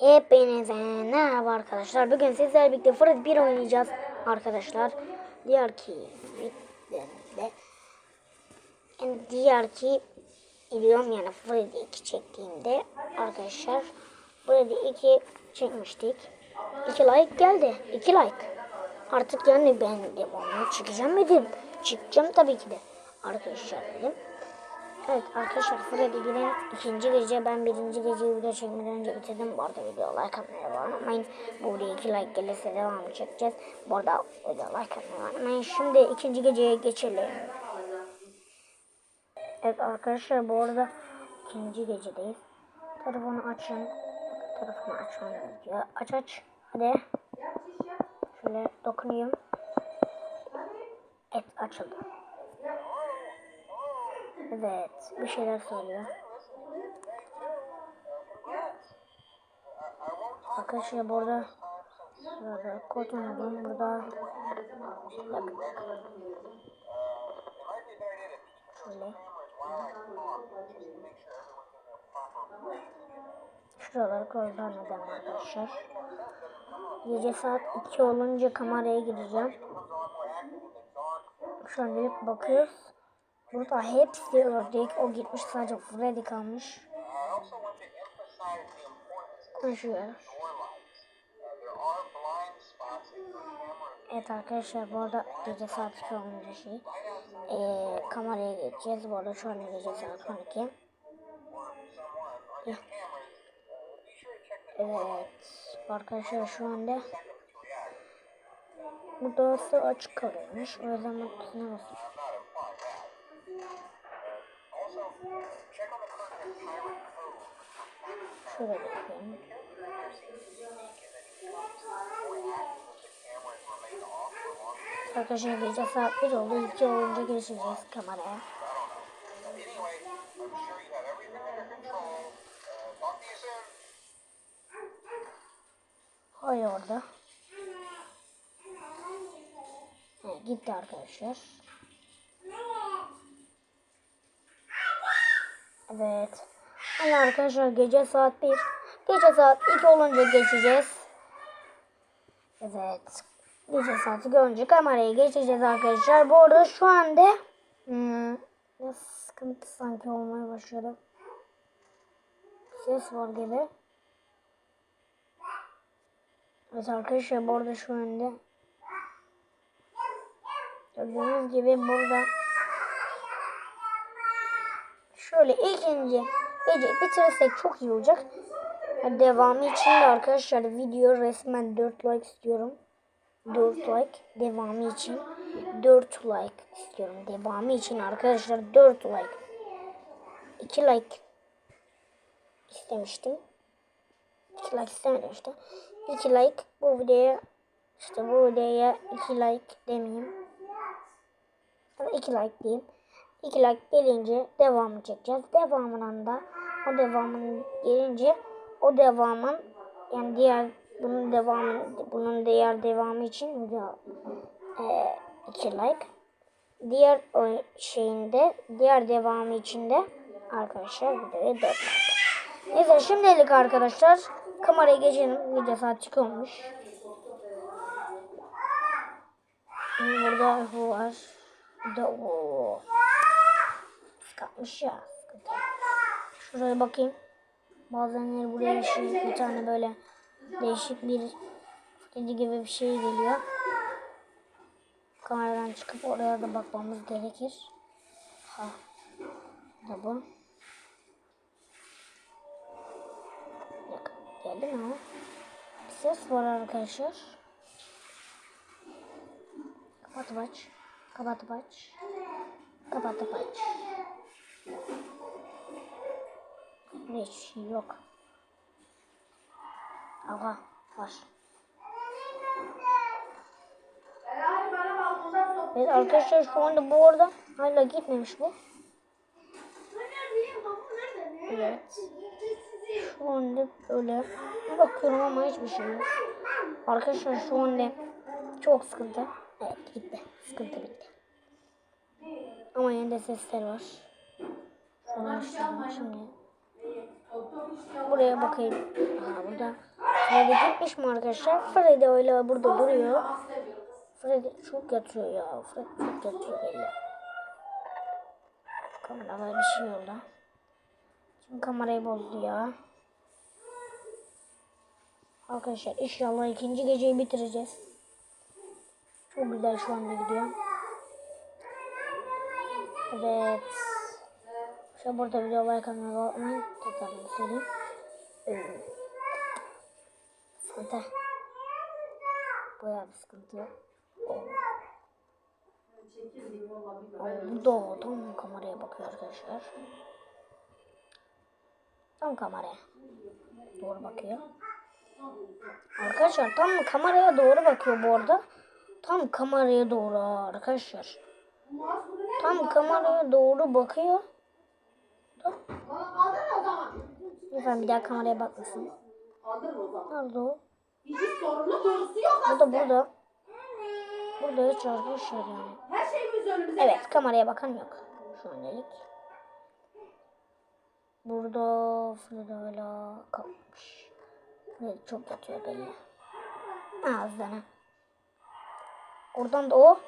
Hepinize merhaba arkadaşlar. Bugün sizlerle birlikte Fred 1 oynayacağız arkadaşlar. Diğer ki yani diğer ki biliyorum yani Fred 2 çektiğimde arkadaşlar Fred 2 çekmiştik. 2 like geldi. 2 like. Artık yani ben de onu çıkacağım dedim. Çıkacağım tabii ki de. Arkadaşlar dedim. Evet arkadaşlar Freddy Gülen ikinci gece ben birinci geceyi video çekmeden önce bitirdim. Bu arada video like atmayı unutmayın. Bu videoya iki like gelirse devamı çekeceğiz. Bu arada video like atmayı unutmayın. Şimdi ikinci geceye geçelim. Evet arkadaşlar bu arada ikinci gecedeyiz. Telefonu açın. Telefonu açmam gerekiyor. Aç aç. Hadi. Şöyle dokunayım. Evet açıldı. Evet, bir şeyler söylüyor. Arkadaşlar burada şurada kod oynadım. Burada bak. Şöyle. Şuraları kullanacağım arkadaşlar. Gece saat 2 olunca kameraya gideceğim. Şu an gelip bakıyoruz. Burada hepsi ördek. O gitmiş sadece Freddy kalmış. Konuşuyor. Evet arkadaşlar bu arada gece saat 2 olunca şey. Ee, kameraya geçeceğiz. Bu arada şu an gece saat 12. Evet. Arkadaşlar şu anda Burası açık kalıyormuş. O yüzden mutlusuna basıyorum. Şöyle bakayım. Arkadaşlar gece saat 1 oldu. 2 olunca geçeceğiz kameraya. Hay orada. Gitti arkadaşlar. Evet. Hadi arkadaşlar gece saat 1. Gece saat 2 olunca geçeceğiz. Evet. Gece saati görünce kameraya geçeceğiz arkadaşlar. Bu arada şu anda hmm, ne sıkıntı sanki olmaya başladı. Ses var gibi. Evet arkadaşlar bu arada şu anda gördüğünüz gibi burada şöyle ikinci gece bitirirsek çok iyi olacak. Devamı için de arkadaşlar video resmen 4 like istiyorum. 4 like devamı için 4 like istiyorum. Devamı için arkadaşlar 4 like. 2 like istemiştim. 2 like istemedim işte. 2 like bu videoya işte bu videoya 2 like demeyeyim. 2 like diyeyim. 2 like gelince devamı çekeceğiz. Devamından da o devamın gelince o devamın yani diğer bunun devamı bunun diğer devamı için video e, 2 like. Diğer o şeyinde diğer devamı için de arkadaşlar videoya 4 like. Neyse şimdilik arkadaşlar kameraya geçelim. Video saat çıkıyormuş. Burada bu var. Bir de o kapmış ya. Şuraya bakayım. Bazenleri buraya bir şey, bir tane böyle değişik bir dedi gibi bir şey geliyor. Kameradan çıkıp oraya da bakmamız gerekir. Ha. Da bu. Yok, geldi mi o? Bir ses var arkadaşlar. Kapatıp aç. Kapatıp aç. Kapatıp aç. Hiçbir şey yok. Aha var. Evet arkadaşlar şu anda bu arada hala gitmemiş bu. Evet. Şu anda böyle bakıyorum ama hiçbir şey yok. Arkadaşlar şu anda çok sıkıntı. Evet gitti. Sıkıntı bitti. Ama yine de sesler var. Açtım şimdi. Buraya bakayım. Aa, burada Freddy gitmiş mi arkadaşlar? Freddy öyle burada duruyor. Freddy çok yatıyor ya. Freddy çok yatıyor belli. Kamerada bir şey oldu. Şimdi kamerayı bozdu ya. Arkadaşlar inşallah ikinci geceyi bitireceğiz. Çok güzel şu anda gidiyor. Evet. Şu burada video like atmayı unutmayın. Tekrar söyleyeyim. Ee, sıkıntı. Bayağı bir sıkıntı. Bu da tam kameraya bakıyor arkadaşlar. Tam kameraya. Doğru bakıyor. Arkadaşlar tam kameraya doğru bakıyor bu arada. Tam kameraya doğru arkadaşlar. Tam kameraya doğru bakıyor. Lütfen bir daha kameraya bakmasın. Kaldırın o zaman. Nerede o? Burada burada. Burada hiç arkadaşlar yani. Önümüzde. Evet kameraya bakan yok. Şu anlık. Burada Frida'yla kalmış. Evet, çok yatıyor belli. Ağzına. Oradan da o.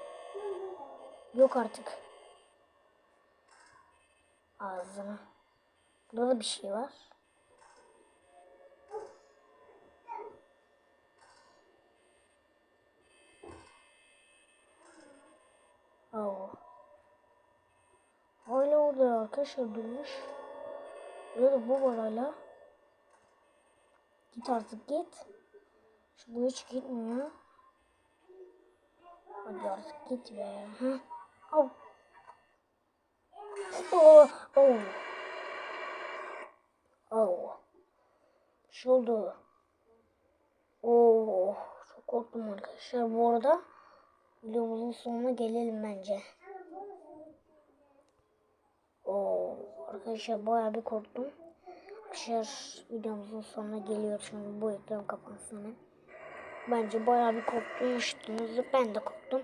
Yok artık. Ağzına. Burada da bir şey var. Oo. Hala orada arkadaşlar durmuş. Burada da bu var hala. Git artık git. Şu bu hiç gitmiyor. Hadi artık git be. Ha? Au. Oh, oh. Oh. Bir şey oldu. Oh. Çok korktum arkadaşlar bu arada. Videomuzun sonuna gelelim bence. Oo, arkadaşlar bayağı bir korktum. Arkadaşlar videomuzun sonuna geliyor şimdi bu ekran kapansın. Bence bayağı bir korkmuştunuz. Ben de korktum.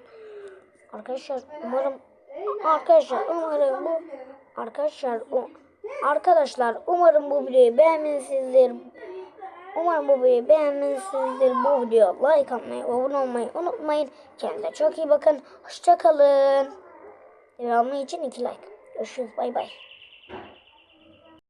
Arkadaşlar umarım arkadaşlar umarım bu arkadaşlar arkadaşlar umarım bu videoyu beğenmişsinizdir. Umarım bu videoyu beğenmişsinizdir. Bu videoya like atmayı, abone olmayı unutmayın. Kendinize çok iyi bakın. Hoşçakalın. Devamı için iki like. Görüşürüz. Bay bay.